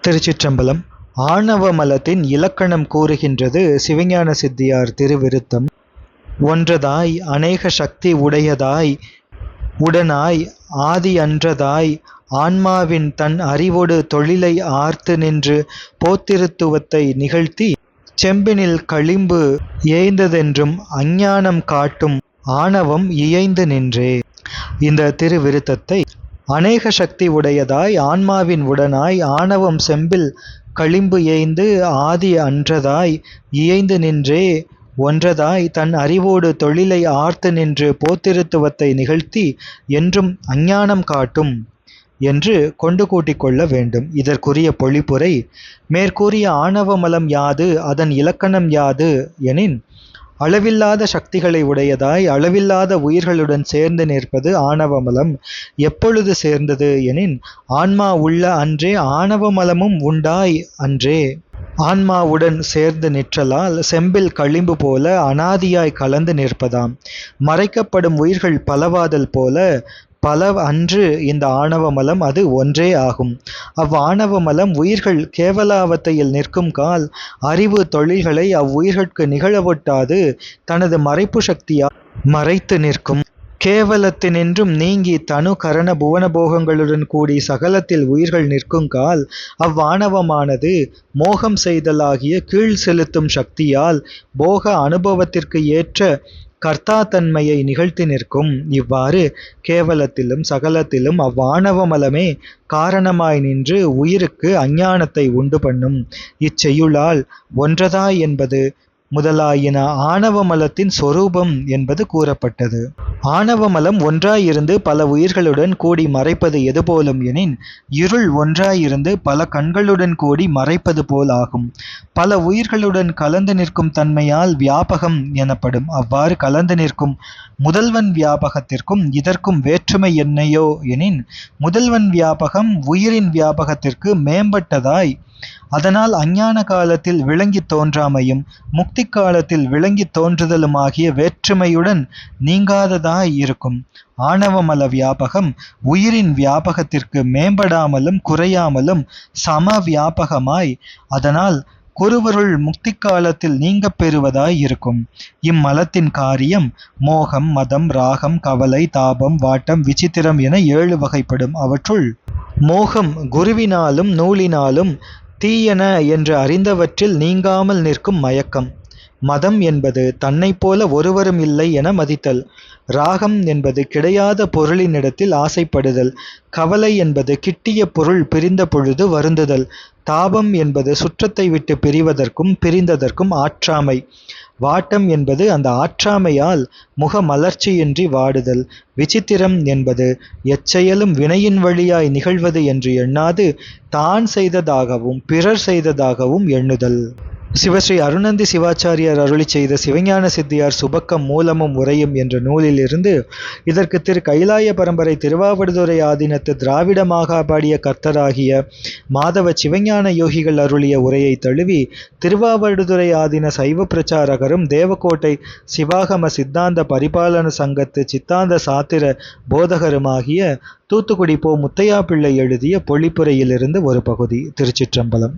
திருச்சிற்றம்பலம் ஆணவ மலத்தின் இலக்கணம் கூறுகின்றது சிவஞான சித்தியார் திருவிருத்தம். ஒன்றதாய் அநேக சக்தி உடையதாய் உடனாய் ஆதி அன்றதாய் ஆன்மாவின் தன் அறிவோடு தொழிலை ஆர்த்து நின்று போத்திருத்துவத்தை நிகழ்த்தி செம்பினில் களிம்பு ஏய்ந்ததென்றும் அஞ்ஞானம் காட்டும் ஆணவம் இயைந்து நின்றே. இந்த திருவிருத்தத்தை அநேக சக்தி உடையதாய் ஆன்மாவின் உடனாய் ஆணவம் செம்பில் களிம்பு ஏய்ந்து ஆதி அன்றதாய் இயைந்து நின்றே ஒன்றதாய் தன் அறிவோடு தொழிலை ஆர்த்து நின்று போத்திருத்துவத்தை நிகழ்த்தி என்றும் அஞ்ஞானம் காட்டும் என்று கொண்டு கூட்டிக் கொள்ள வேண்டும். இதற்குரிய பொழிப்புரை மேற்கூறிய ஆணவ மலம் யாது அதன் இலக்கணம் யாது எனின் அளவில்லாத சக்திகளை உடையதாய் அளவில்லாத உயிர்களுடன் சேர்ந்து நிற்பது ஆணவமலம் எப்பொழுது சேர்ந்தது எனின் ஆன்மா உள்ள அன்றே ஆணவமலமும் உண்டாய் அன்றே. ஆன்மாவுடன் சேர்ந்து நிற்றலால் செம்பில் களிம்பு போல அனாதியாய் கலந்து நிற்பதாம். மறைக்கப்படும் உயிர்கள் பலவாதல் போல பல அன்று இந்த ஆணவ மலம் அது ஒன்றே ஆகும். அவ்வாணவ மலம் உயிர்கள் கேவலாவத்தையில் நிற்கும் கால் அறிவு தொழில்களை அவ்வுயிர்கட்கு நிகழவொட்டாது. தனது மறைப்பு சக்தியால் மறைத்து நிற்கும். கேவலத்தினின்றும் நீங்கி தனு கரண புவன போகங்களுடன் கூடி சகலத்தில் உயிர்கள் நிற்குங்கால் அவ்வாணவமானது. மோகம் செய்தலாகிய கீழ் செலுத்தும் சக்தியால் போக அனுபவத்திற்கு ஏற்ற கர்த்தாத்தன்மையை நிகழ்த்தி நிற்கும் இவ்வாறு கேவலத்திலும் சகலத்திலும் அவ்வாணவமலமே காரணமாய் நின்று உயிருக்கு அஞ்ஞானத்தை உண்டு பண்ணும். இச்செய்யுளால் ஒன்றதாய் என்பது முதலாயின ஆணவமலத்தின் சொரூபம் என்பது கூறப்பட்டது. ஆணவமலம் ஒன்றாயிருந்து பல உயிர்களுடன் கூடி மறைப்பது எதுபோலும் எனின் இருள் ஒன்றாயிருந்து பல கண்களுடன் கூடி மறைப்பது போல் ஆகும். பல உயிர்களுடன் கலந்து நிற்கும் தன்மையால் வியாபகம் எனப்படும். அவ்வாறு கலந்து நிற்கும் முதல்வன் வியாபகத்திற்கும் இதற்கும் வேற்றுமை என்னையோ எனின் முதல்வன் வியாபகம் உயிரின் வியாபகத்திற்கு மேம்பட்டதாய் அதனால் அஞ்ஞான காலத்தில் விளங்கி தோன்றாமையும் முக்தி காலத்தில் விளங்கி தோன்றுதலுமாகிய வேற்றுமையுடன் நீங்காததாய் இருக்கும். ஆணவமல வியாபகம் உயிரின் வியாபகத்திற்கு மேம்படாமலும் குறையாமலும் சம வியாபகமாய் அதனால் குருவருள் முக்தி காலத்தில் நீங்க பெறுவதாய் இருக்கும். இம்மலத்தின் காரியம் மோகம் மதம் ராகம் கவலை தாபம் வாட்டம் விசித்திரம் என ஏழு வகைப்படும் அவற்றுள். மோகம் குருவினாலும் நூலினாலும் தீயன என்று அறிந்தவற்றில் நீங்காமல் நிற்கும் மயக்கம். மதம் என்பது தன்னைப் போல ஒருவரும் இல்லை என மதித்தல். ராகம் என்பது கிடையாத பொருளினிடத்தில் ஆசைப்படுதல். கவலை என்பது கிட்டிய பொருள் பிரிந்த பொழுது வருந்துதல். தாபம் என்பது சுற்றத்தை விட்டு பிரிவதற்கும் பிரிந்ததற்கும் ஆற்றாமை. வாட்டம் என்பது அந்த ஆற்றாமையால் முக மலர்ச்சியின்றி வாடுதல் விசித்திரம் என்பது எச்செயலும் வினையின் வழியாய் நிகழ்வது என்று எண்ணாது தான் செய்ததாகவும் பிறர் செய்ததாகவும் எண்ணுதல். சிவஸ்ரீ அருணந்தி சிவாச்சாரியார் அருளி செய்த சிவஞான சித்தியார் சுபக்கம் மூலமும் உரையும் என்ற நூலிலிருந்து இதற்கு திரு கைலாய பரம்பரை திருவாவடுதுறை ஆதீனத்து திராவிட மாகாபாடிய கர்த்தராகிய மாதவ சிவஞான யோகிகள் அருளிய உரையை தழுவி திருவாவடுதுறை ஆதீன சைவ பிரச்சாரகரும் தேவக்கோட்டை சிவாகம சித்தாந்த பரிபாலன சங்கத்து சித்தாந்த சாத்திர போதகருமாகிய தூத்துக்குடி போ முத்தையா பிள்ளை எழுதிய பொழிப்புரையிலிருந்து ஒரு பகுதி திருச்சிற்றம்பலம்.